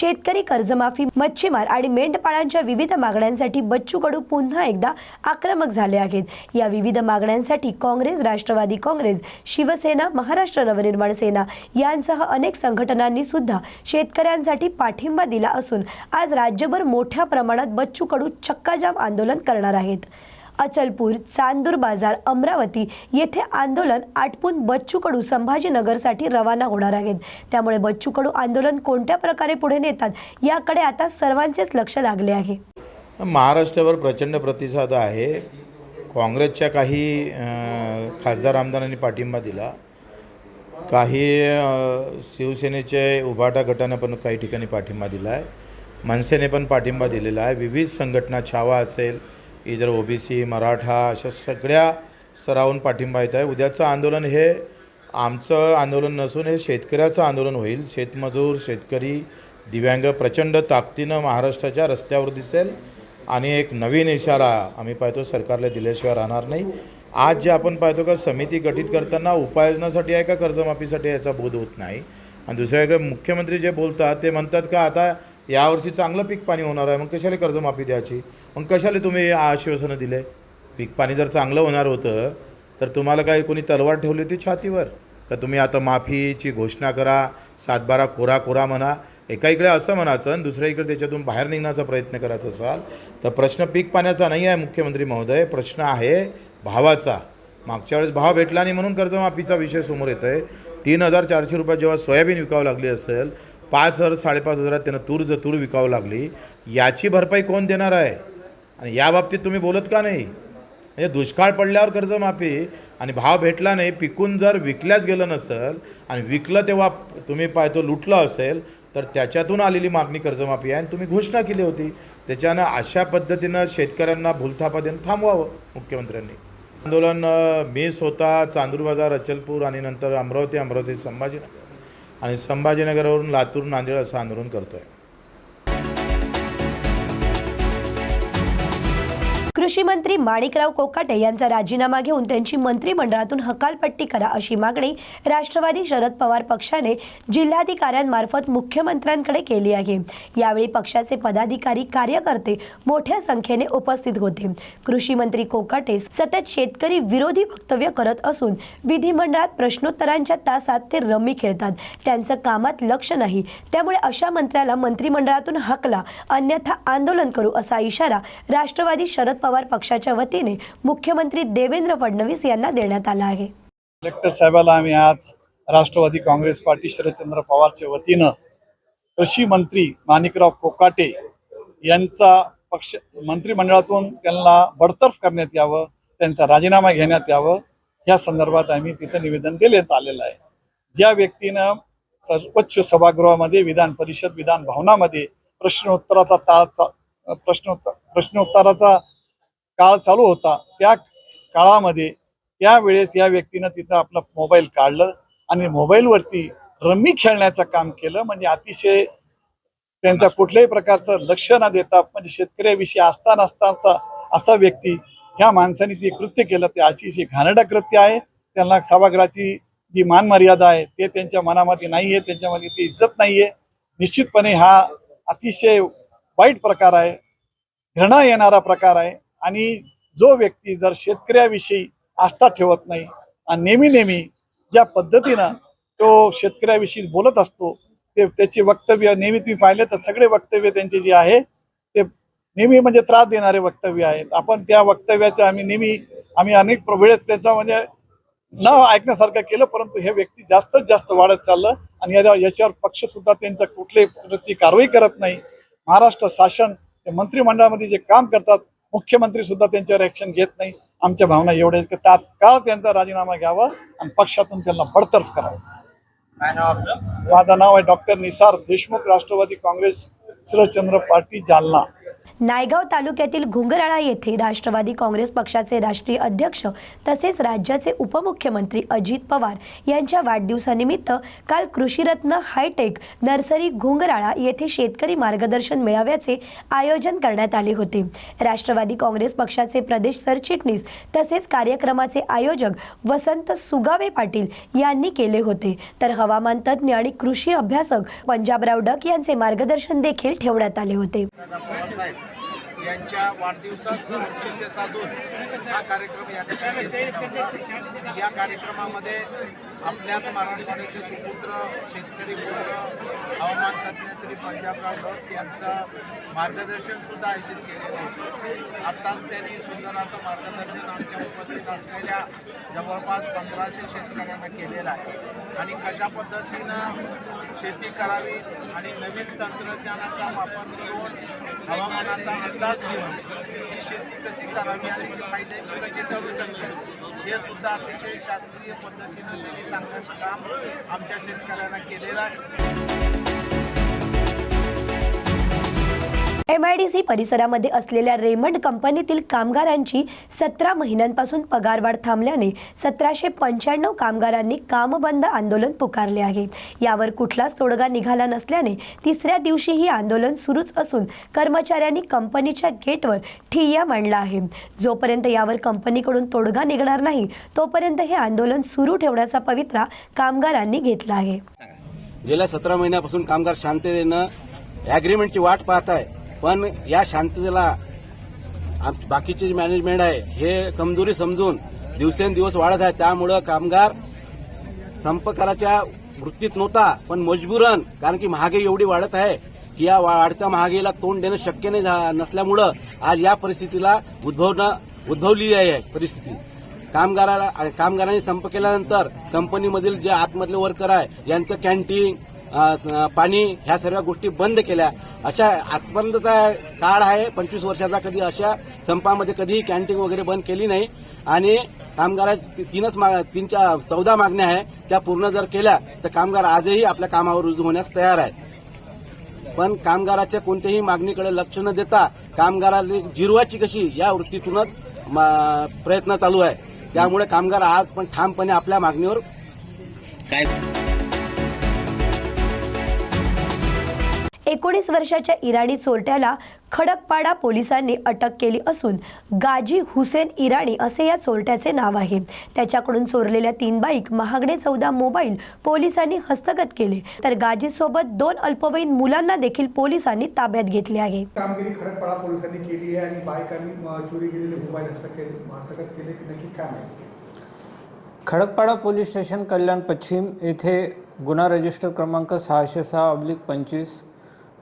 शेतकरी कर्जमाफी मच्छीमार आणि मेंढपाळांच्या विविध मागण्यांसाठी बच्चू कडू पुन्हा एकदा आक्रमक झाले आहेत. या विविध मागण्यांसाठी काँग्रेस राष्ट्रवादी काँग्रेस शिवसेना महाराष्ट्र नवनिर्माण सेना यांसह अनेक संघटनांनी सुद्धा शेतकऱ्यांसाठी पाठिंबा दिला असून आज राज्यभर मोठ्या प्रमाणात बच्चू कडू चक्काजाम आंदोलन करणार आहेत. अचलपूर चांदूर बाजार अमरावती येथे आंदोलन आटपून बच्चू कडू संभाजीनगरसाठी रवाना होणार आहेत. त्यामुळे बच्चू कडू आंदोलन कोणत्या प्रकारे पुढे नेतात याकडे आता सर्वांचेच लक्ष लागले आहे. महाराष्ट्रावर प्रचंड प्रतिसाद आहे. काँग्रेसच्या काही खासदार आमदारांनी पाठिंबा दिला. काही शिवसेनेचे उभाटा गटानं पण काही ठिकाणी पाठिंबा दिला आहे मनसेने पण पाठिंबा दिलेला आहे. विविध संघटना छावा असेल इतर ओबीसी मराठा अशा सगळ्या स्तरावरून पाठिंबा येत आहे. उद्याचं आंदोलन हे आमचं आंदोलन नसून हे शेतकऱ्याचं आंदोलन होईल. शेतमजूर शेतकरी दिव्यांग प्रचंड ताकदीनं महाराष्ट्राच्या रस्त्यावर दिसेल आणि एक नवीन इशारा आम्ही पाहतो सरकारला दिल्याशिवाय राहणार नाही. आज जे आपण पाहतो का समिती गठीत करताना उपाययोजनासाठी आहे का कर्जमाफीसाठी याचा बोध होत नाही. आणि दुसऱ्याकडे मुख्यमंत्री जे बोलतात ते म्हणतात का आता यावर्षी चांगलं पीक पाणी होणार आहे. मग कशाला कर्जमाफी द्यायची? मग कशाला तुम्ही आश्वासनं दिले? पीक पाणी जर चांगलं होणार होतं तर तुम्हाला काही कोणी तलवार ठेवली होती छातीवर? का तुम्ही आता माफीची घोषणा करा सातबारा कोरा कोरा म्हणा एका इकडे असं म्हणायचं आणि दुसऱ्या इकडे त्याच्यातून बाहेर निघण्याचा प्रयत्न करत असाल? तर प्रश्न पीक पाण्याचा नाही आहे मुख्यमंत्री महोदय. प्रश्न आहे भावाचा. मागच्या वेळेस भाव भेटला नाही म्हणून कर्जमाफीचा विषय समोर येतो आहे तीन हजार चारशे रुपये जेव्हा सोयाबीन विकावं लागली असेल पाच हजार साडेपाच हजारात त्यानं तूर जर तूर विकावं लागली. याची भरपाई कोण देणार आहे? आणि या बाबतीत तुम्ही बोलत का नाही? म्हणजे दुष्काळ पडल्यावर कर्जमाफी आणि भाव भेटला नाही पिकून जर विकल्याच गेलं नसेल आणि विकलं तेव्हा तुम्ही पाहतो लुटलं असेल तर त्याच्यातून आलेली मागणी कर्जमाफी आहे आणि तुम्ही घोषणा केली होती. त्याच्यानं अशा पद्धतीनं शेतकऱ्यांना भूलथापा देणं थांबवावं मुख्यमंत्र्यांनी. आंदोलन मी स्वतः चांदूर बाजार अचलपूर आणि नंतर अमरावती अमरावती संभाजीनगर. आणि संभाजीनगरवरून लातूर नांदेड असं आंदोलन करतो आहे कृषी मंत्री माणिकराव कोकाटे यांचा राजीनामा घेऊन त्यांची मंत्रिमंडळातून हकालपट्टी करा अशी मागणी राष्ट्रवादी शरद पवार पक्षाने जिल्हाधिकाऱ्यांमार्फत मुख्यमंत्र्यांकडे केली आहे. यावेळी पक्षाचे पदाधिकारी कार्यकर्ते मोठ्या संख्येने उपस्थित होते. कृषी मंत्री कोकाटे सतत शेतकरी विरोधी वक्तव्य करत असून विधिमंडळात प्रश्नोत्तरांच्या तासात ते रमी खेळतात. त्यांचं कामात लक्ष नाही. त्यामुळे अशा मंत्र्याला मंत्रिमंडळातून हकला. अन्यथा आंदोलन करू असा इशारा राष्ट्रवादी शरद पवार पक्षाच्या वतीने मुख्यमंत्री देवेंद्र फडणवीस यांना देण्यात आला आहे. कलेक्टर साहेबाला आम्ही आज राष्ट्रवादी काँग्रेस पार्टी शरदचंद्र पवारच्या वतीनं कृषी मंत्री माणिकराव कोकाटे यांचा पक्ष मंत्रिमंडळातून त्यांना बडतर्फ करण्यात यावं त्यांचा राजीनामा घेण्यात यावं या संदर्भात आम्ही तिथं निवेदन देण्यात आलेलं आहे. ज्या व्यक्तीनं सर्वोच्च सभागृहामध्ये विधान परिषद विधान भवनामध्ये प्रश्नोत्तराचा ताळ प्रश्नोत्तर प्रश्नोत्तराचा काळ चालू होता त्या काळामध्ये त्यावेळेस या व्यक्तीनं तिथं आपला मोबाईल काढलं आणि मोबाईलवरती रम्मी खेळण्याचं काम केलं. म्हणजे अतिशय त्यांचा कुठल्याही प्रकारचं लक्ष न देता म्हणजे शेतकऱ्याविषयी असता नसताचा असा व्यक्ती ह्या माणसाने ते कृत्य केलं ते अतिशय घाणडा कृत्य आहे. त्यांना सभागृहाची जी मान मर्यादा आहे ते त्यांच्या मनामध्ये नाहीये त्यांच्यामध्ये ती इज्जत नाही आहे निश्चितपणे हा अतिशय वाईट प्रकार आहे घृणा येणारा प्रकार आहे. आणि जो व्यक्ती जर शेतकऱ्याविषयी आस्था ठेवत नाही आणि नेहमी नेहमी ज्या पद्धतीनं तो शेतकऱ्याविषयी बोलत असतो ते त्याचे वक्तव्य नेहमी तुम्ही पाहिले तर सगळे वक्तव्य त्यांचे जे आहे ते नेहमी म्हणजे त्रास देणारे वक्तव्य आहेत. आपण त्या वक्तव्याचं आम्ही नेहमी आम्ही अनेक वेळेस त्याचा म्हणजे न ऐकण्यासारखं केलं परंतु हे व्यक्ती जास्तच जास्त वाढत चाललं आणि याच्यावर पक्ष सुद्धा त्यांचा कुठल्याही प्रकारची कारवाई करत नाही. महाराष्ट्र शासन मंत्रिमंडळामध्ये जे काम करतात मुख्यमंत्री सुद्धा त्यांच्यावर ऍक्शन घेत नाही. आमच्या भावना एवढ्या आहेत की तात्काळ त्यांचा राजीनामा घ्यावा आणि पक्षातून त्यांना बडतर्फ करावं. माझं नाव आहे doctor Nisar Deshmukh Rashtrawadi Congress Sharadchandra party Jalna. Naigaon तालुक्यातील घुंगराळा येथे राष्ट्रवादी काँग्रेस पक्षाचे राष्ट्रीय अध्यक्ष तसेच राज्याचे उपमुख्यमंत्री अजित पवार यांच्या वाढदिवसानिमित्त काल कृषीरत्न हायटेक नर्सरी घुंगराळा येथे शेतकरी मार्गदर्शन मेळाव्याचे आयोजन करण्यात आले होते. राष्ट्रवादी काँग्रेस पक्षाचे प्रदेश सरचिटणीस तसेच कार्यक्रमाचे आयोजक वसंत सुगावे पाटील यांनी केले होते. तर हवामान तज्ज्ञ आणि कृषी अभ्यासक पंजाबराव डक यांचे मार्गदर्शन देखील ठेवण्यात आले होते. यांच्या वाढदिवसाचं औचित्य साधून हा कार्यक्रम या ठिकाणी या कार्यक्रमामध्ये आपल्याच मराठवाड्याचे सुपुत्र शेतकरी पुत्र हवामान तज्ज्ञ श्री पंजाबराव डॉट यांचं मार्गदर्शन सुद्धा आयोजित केलेलं होतं. आत्ताच त्यांनी सुंदर असं मार्गदर्शन आमच्या उपस्थित असलेल्या जवळपास पंधराशे शेतकऱ्यांना केलेलं आहे. आणि कशा पद्धतीनं शेती करावी आणि नवीन तंत्रज्ञानाचा वापर करून हवामानाचा अंदाज घेऊन ही शेती कशी करावी आणि ती फायद्याची कशी करू शकते हे सुद्धा अतिशय शास्त्रीय पद्धतीनं त्यांनी सांगण्याचं काम आमच्या शेतकऱ्यांना केलेलं आहे. एम आय डी सी परिसरामध्ये असलेल्या रेमंड कंपनीतील कामगारांची सतरा महिन्यांपासून पगारवाढ थांबल्याने सतराशे पंच्याण्णव कामगारांनी कामबंद आंदोलन पुकारले आहे. यावर कुठलाच तोडगा निघाला नसल्याने तिसऱ्या दिवशीही आंदोलन सुरूच असून कर्मचाऱ्यांनी कंपनीच्या गेटवर ठिय्या मांडला आहे. जोपर्यंत यावर कंपनीकडून तोडगा निघणार नाही तोपर्यंत हे आंदोलन सुरू ठेवण्याचा पवित्रा कामगारांनी घेतला आहे. गेल्या सतरा महिन्यापासून कामगार शांततेनं अग्रीमेंटची वाट पाहत आहे पण या शांततेला आम- बाकीचे जे मॅनेजमेंट आहे हे कमजोरी समजून दिवसेंदिवस वाढत आहे. त्यामुळं कामगार संपकाराच्या वृत्तीत नव्हता पण मजबूरन कारण की महागाई एवढी वाढत आहे की या वाढत्या महागाईला तोंड देणं शक्य नाही झा- नसल्यामुळं आज या परिस्थितीला उद्भवणं उद्भवली आहे परिस्थिती. कामगाराला कामगारांनी संप केल्यानंतर कंपनीमधील जे आतमधले वर्कर आहे यांचं कॅन्टीन पाणी ह्या सर्व गोष्टी बंद केल्या. अशा आजपर्यंतचा काळ आहे. पंचवीस वर्षाचा कधी अशा संपामध्ये कधीही कॅन्टीन वगैरे बंद केली नाही. आणि कामगाराच्या तीनच मा- तीनच्या चौदा मागण्या आहे. त्या पूर्ण जर केल्या तर कामगार आजही आपल्या कामावर रुजू होण्यास तयार आहे पण कामगाराच्या कोणत्याही मागणीकडे लक्ष न देता कामगाराला जिरवाची कशी या वृत्तीतूनच प्रयत्न चालू आहे. त्यामुळे कामगार आज पण ठामपणे आपल्या मागणीवर काय? एकोणीस वर्षाच्या इराणी चोरट्याला खडकपाडा पोलिसांनी अटक केली असून गाजी हुसेन इराणी असे या चोरट्याचे नाव आहे. त्याच्याकडून चोरलेल्या तीन बाईक महागडे चौदा मोबाईल पोलिसांनी हस्तगत केले. तर गाजीसोबत दोन अल्पवयीन मुलांना देखील पोलिसांनी ताब्यात घेतले आहे. कामगिरी खडकपाडा पोलिसांनी केली आहे आणि बायकांनी अ, चोरी केलेले मोबाईल हस्तगत केले की नक्की काय खडकपाडा पोलीस स्टेशन कल्याण पश्चिम येथे गुन्हा रजिस्टर क्रमांक सहाशे सहा ऑब्लिक पंचवीस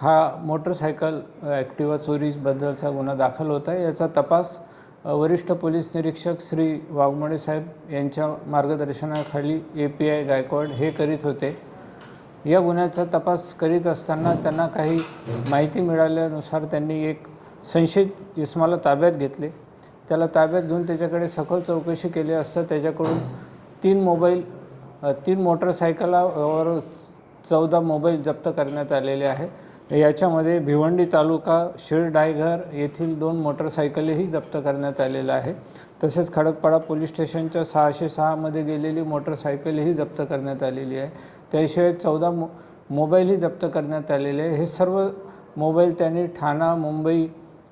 हा मोटरसायकल ॲक्टिवा चोरीबद्दलचा गुन्हा दाखल होता आहे. याचा तपास वरिष्ठ पोलीस निरीक्षक श्री वाघमोडे साहेब यांच्या मार्गदर्शनाखाली ए पी आय गायकवाड हे करीत होते. या गुन्ह्याचा तपास करीत असताना त्यांना काही माहिती मिळाल्यानुसार त्यांनी एक संशयित इस्माला ताब्यात घेतले. त्याला ताब्यात घेऊन त्याच्याकडे सखोल चौकशी केली असता त्याच्याकडून तीन मोबाईल तीन मोटरसायकलावर चौदा मोबाईल जप्त करण्यात आलेले आहेत याच्यामध्ये भिवंडी तालुका शिरडायघर येथील दोन मोटरसायकलही जप्त करण्यात आलेलं आहे. तसेच खडकपाडा पोलीस स्टेशनच्या सहाशे सहामध्ये गेलेली मोटरसायकलही जप्त करण्यात आलेली आहे. त्याशिवाय चौदा मो मोबाईलही जप्त करण्यात आलेले आहे. हे सर्व मोबाईल त्यांनी ठाणा मुंबई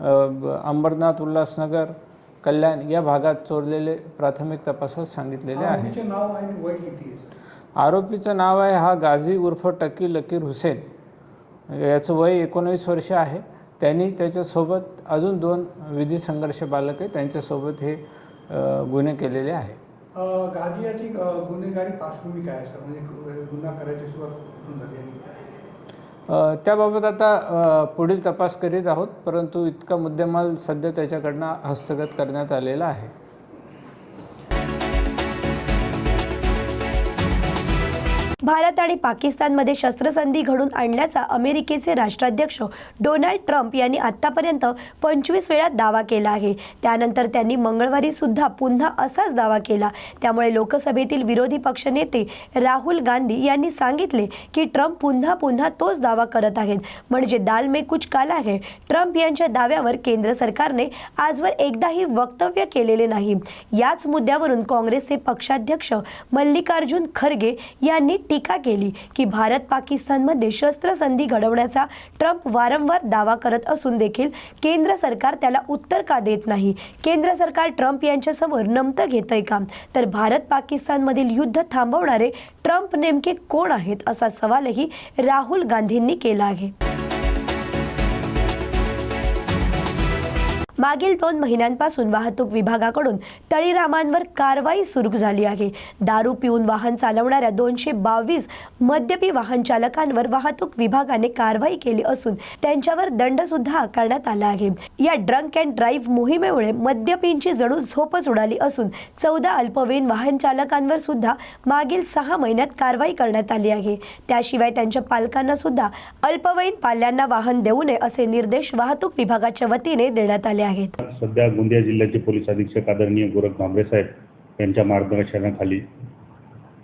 अंबरनाथ उल्हासनगर कल्याण या भागात चोरलेले प्राथमिक तपासात सांगितलेले आहे? आरोपीचं नाव आहे हा गाझी उर्फ टकी लकीर हुसेन. याचं वय एकोणवीस वर्ष आहे. त्यांनी त्याच्यासोबत अजून दोन विधी संघर्ष बालक आहे त्यांच्यासोबत हे गुन्हे केलेले आहे अ, गुन्हेगारी पार्श्वभूमी काय सर? म्हणजे गुन्हा करायची सुरुवात त्याबाबत आता पुढील तपास करीत आहोत. परंतु इतका मुद्देमाल सध्या त्याच्याकडनं हस्तगत करण्यात आलेला आहे. भारत आणि पाकिस्तानमध्ये शस्त्रसंधी घडून आणल्याचा अमेरिकेचे राष्ट्राध्यक्ष डोनाल्ड ट्रम्प यांनी आतापर्यंत पंचवीस वेळा दावा केला आहे. त्यानंतर त्यांनी मंगळवारी सुद्धा पुन्हा असाच दावा केला. त्यामुळे लोकसभेतील विरोधी पक्षनेते राहुल गांधी यांनी सांगितले की ट्रम्प पुन्हा पुन्हा तोच दावा करत आहेत. म्हणजे दाल मे कुछ काला है. ट्रम्प यांच्या दाव्यावर केंद्र सरकारने आजवर एकदाही वक्तव्य केलेले नाही. याच मुद्द्यावरून काँग्रेसचे पक्षाध्यक्ष मल्लिकार्जुन खरगे यांनी टीका केली की भारत पाकिस्तानमध्ये शस्त्रसंधी घडवण्याचा ट्रम्प वारंवार दावा करत असून देखील केंद्र सरकार त्याला उत्तर का देत नाही? केंद्र सरकार ट्रम्प यांच्यासमोर नमतं घेतंय का? तर भारत पाकिस्तानमधील युद्ध थांबवणारे ट्रम्प नेमके कोण आहेत असा सवालही राहुल गांधींनी केला आहे. मागील दोन महिन्यांपासून वाहतूक विभागाकडून तळीरामांवर कारवाई सुरू झाली आहे. दारू पिऊन वाहन चालवणाऱ्या दोनशे बावीस मद्यपी वाहन चालकांवर वाहतूक विभागाने कारवाई केली असून त्यांच्यावर दंड सुद्धा आकारण्यात आला आहे. या ड्रंक अँड ड्राईव्ह मोहिमेमुळे मद्यपींची जणू झोपच उडाली असून चौदा अल्पवयीन वाहन चालकांवर सुद्धा मागील सहा महिन्यात कारवाई करण्यात आली आहे. त्याशिवाय त्यांच्या पालकांना सुद्धा अल्पवयीन पाल्यांना वाहन देऊ नये असे निर्देश वाहतूक विभागाच्या वतीने देण्यात आले आहेत. सध्या गोंदिया जिल्ह्याचे पोलीस अधीक्षक आदरणीय गोरख भांबरे साहेब यांच्या मार्गदर्शनाखाली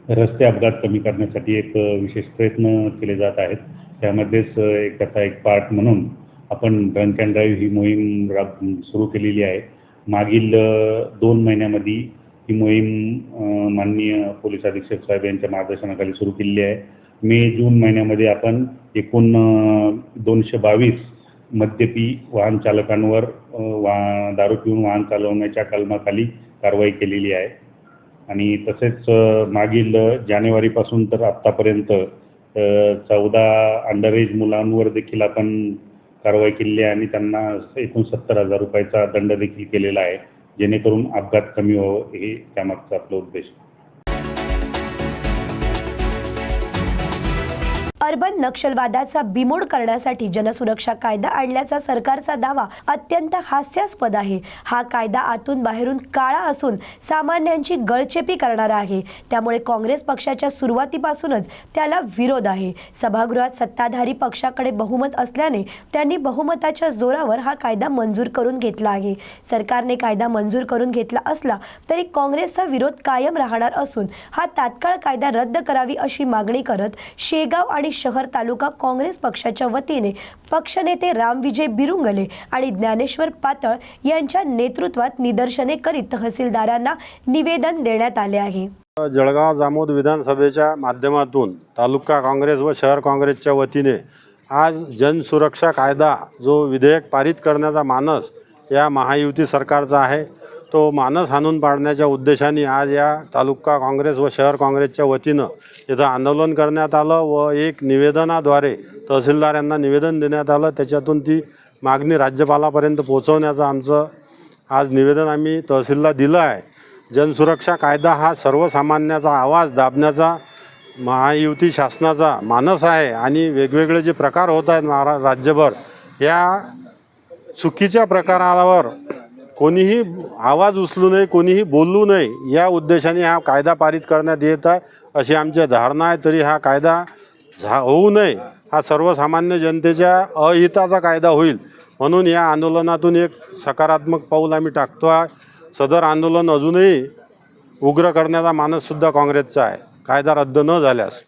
रस्ते अपघात कमी करण्यासाठी एक विशेष प्रयत्न केले जात आहेत. त्यामध्येच एक त्याचा एक पार्ट म्हणून आपण ड्रंक अँड ड्राईव्ह ही मोहीम राब सुरू केलेली आहे. मागील दोन महिन्यामध्ये ही मोहीम माननीय पोलीस अधीक्षक साहेब यांच्या मार्गदर्शनाखाली सुरू केलेली आहे. मे जून महिन्यामध्ये आपण एकूण दोनशे बावीस मद्यपी वाहन चालकांवर वा दारू पिऊन वाहन चालवण्याच्या कलमाखाली कारवाई केलेली आहे. आणि तसेच मागील जानेवारीपासून तर आत्तापर्यंत चौदा अंडर एज मुलांवर देखील आपण कारवाई केलेली आहे आणि त्यांना एकूण सत्तर हजार रुपयाचा दंड देखील केलेला आहे जेणेकरून अपघात कमी व्हावं हे त्यामागचा आपला उद्देश. अर्बन नक्षलवादाचा बिमोड करण्यासाठी जनसुरक्षा कायदा आणल्याचा सरकारचा दावा अत्यंत हास्यास्पद आहे. हा कायदा आतून बाहेरून काळा असून सामान्यांची गळचेपी करणारा आहे. त्यामुळे काँग्रेस पक्षाच्या सुरुवातीपासूनच त्याला विरोध आहे. सभागृहात सत्ताधारी पक्षाकडे बहुमत असल्याने त्यांनी बहुमताच्या जोरावर हा कायदा मंजूर करून घेतला आहे. सरकारने कायदा मंजूर करून घेतला असला तरी काँग्रेसचा विरोध कायम राहणार असून हा तात्काळ कायदा रद्द करावी अशी मागणी करत शेगाव आणि शहर तालुका काँग्रेस पक्षाच्या वतीने पक्षनेते रामविजय बिरुंगले आणि ज्ञानेश्वर पातळ यांच्या नेतृत्वात निदर्शने करीत तहसीलदारांना निवेदन देण्यात आले आहे. जळगाव जामोद विधानसभेच्या माध्यमातून तालुका काँग्रेस व शहर काँग्रेसच्या वतीने आज जनसुरक्षा कायदा जो विधेयक पारित करण्याचा मानस या महायुती सरकारचा आहे तो मानस हाणून पाडण्याच्या उद्देशाने आज या तालुका काँग्रेस व शहर काँग्रेसच्या वतीनं इथं आंदोलन करण्यात आलं व एक निवेदनाद्वारे तहसीलदार यांना निवेदन देण्यात आलं. त्याच्यातून ती मागणी राज्यपालापर्यंत पोहोचवण्याचं आमचं आज निवेदन आम्ही तहसीलला दिलं आहे. जनसुरक्षा कायदा हा सर्वसामान्याचा आवाज दाबण्याचा महायुती शासनाचा मानस आहे आणि वेगवेगळे जे प्रकार होत आहेत महारा राज्यभर या चुकीच्या प्रकारावर कोणीही आवाज उचलू नये कोणीही बोलू नये या उद्देशाने हा कायदा पारित करण्यात येत आहे. अशी आमची धारणा आहे तरी हा कायदा झा होऊ नये. हा सर्वसामान्य जनतेच्या अहिताचा कायदा होईल. म्हणून या आंदोलनातून एक सकारात्मक पाऊल आम्ही टाकतो आहे. सदर आंदोलन अजूनही उग्र करण्याचा मानससुद्धा काँग्रेसचा आहे. कायदा रद्द न झाल्यास.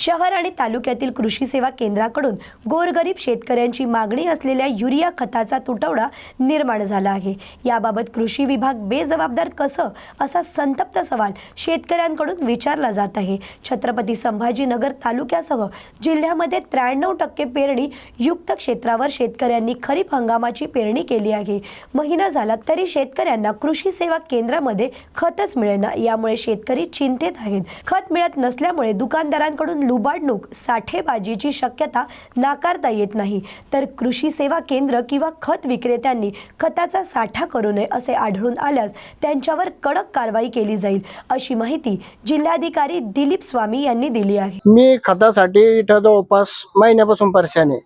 शहर आणि तालुक्यातील कृषी सेवा केंद्राकडून गोरगरीब शेतकऱ्यांची मागणी असलेल्या युरिया खताचा तुटवडा निर्माण झाला आहे. याबाबत कृषी विभाग बेजबाबदार कसं असा संतप्त सवाल शेतकऱ्यांकडून विचारला जात आहे. छत्रपती संभाजीनगर तालुक्यासह जिल्ह्यामध्ये त्र्याण्णव टक्के पेरणी युक्त क्षेत्रावर शेतकऱ्यांनी खरीप हंगामाची पेरणी केली आहे. महिना झाला तरी शेतकऱ्यांना कृषी सेवा केंद्रामध्ये खतच मिळेना यामुळे शेतकरी चिंतेत आहेत. खत मिळत नसल्यामुळे दुकानदारांकडून लुबाडणूक साठेबाजीची शक्यता नाकारता येत नाही. तर कृषी सेवा केंद्र किंवा खत विक्रेत्यांनी खताचा साठा करू नये असे आढळून आल्यास त्यांच्यावर कडक कारवाई केली जाईल अशी माहिती जिल्हाधिकारी दिलीप स्वामी यांनी दिली आहे. मी खतासाठी इथं जवळपास महिन्यापासून परेशान आहे.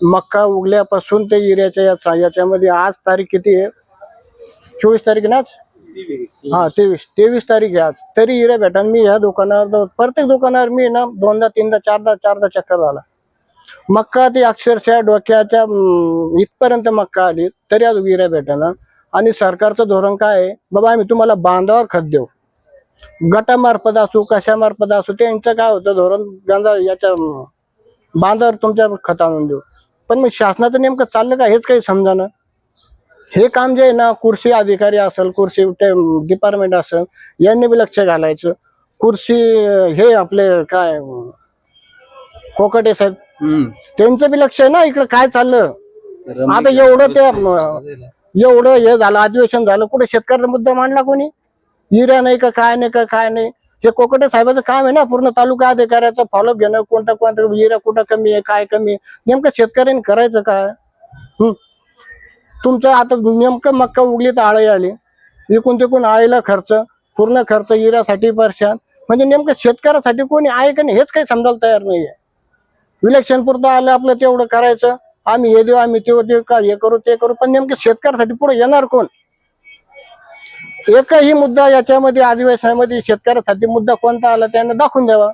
मक्का उगल्यापासून ते युरियाच्या याचा याच्यामध्ये आज तारीख किती आहे? चोवीस तारीख नाच हा तेवीस. तेवीस तारीख आहे आज. तरी हिरे भेटा. मी ह्या दुकानावर जाऊ- प्रत्येक दुकानावर मी ना दोनदा तीनदा चारदा चारदा चक्कर झाला मक्का ती अक्षरशः डोक्याच्या इथपर्यंत मक्का आली. तरी आज हिरे भेटाना. आणि सरकारचं धोरण काय आहे? बाबा आम्ही तुम्हाला बांधावर खत देऊ. गटामार्फत असू कशामार्फत असू त्यांचं काय होतं? धोरण गांजा याच्या बांधावर तुमच्या खत आणून देऊ. पण मग शासनाचं नेमकं चाललं का? हेच काही समजाना. हे काम जे आहे ना कृषी अधिकारी असेल कृषी डिपार्टमेंट असेल यांनी बी लक्ष घालायचं. कृषी हे आपले काय कोकटे साहेब त्यांचं बी लक्ष आहे ना इकडे काय चाललं? आता एवढं ते एवढं हे झालं अधिवेशन झालं कुठे शेतकऱ्याचा मुद्दा मांडला कोणी? हिऱ्या नाही का काय नाही का काय नाही? हे कोकटे साहेबाचं काम आहे ना पूर्ण तालुका अधिकाऱ्याचं फॉलोअप घेणं कोणता कोणता हिरा कुठं कमी आहे काय कमी आहे? नेमकं शेतकऱ्यांनी करायचं काय? हं? तुमचं आता नेमकं मक्का उगली तर आळी आली. इकून तिकून आळीला खर्च पूर्ण खर्च हिऱ्यासाठी परेशान. म्हणजे नेमकं शेतकऱ्यासाठी कोणी आहे का नाही हेच काही समजायला तयार नाहीये. इलेक्शन पुरतं आलं आपलं तेवढं करायचं. आम्ही हे देऊ आम्ही ते देऊ का हे करू ते करू पण नेमकं शेतकऱ्यासाठी पुढे येणार कोण? एकही मुद्दा याच्यामध्ये अधिवेशनामध्ये शेतकऱ्यासाठी मुद्दा कोणता आला त्यांना दाखवून द्यावा.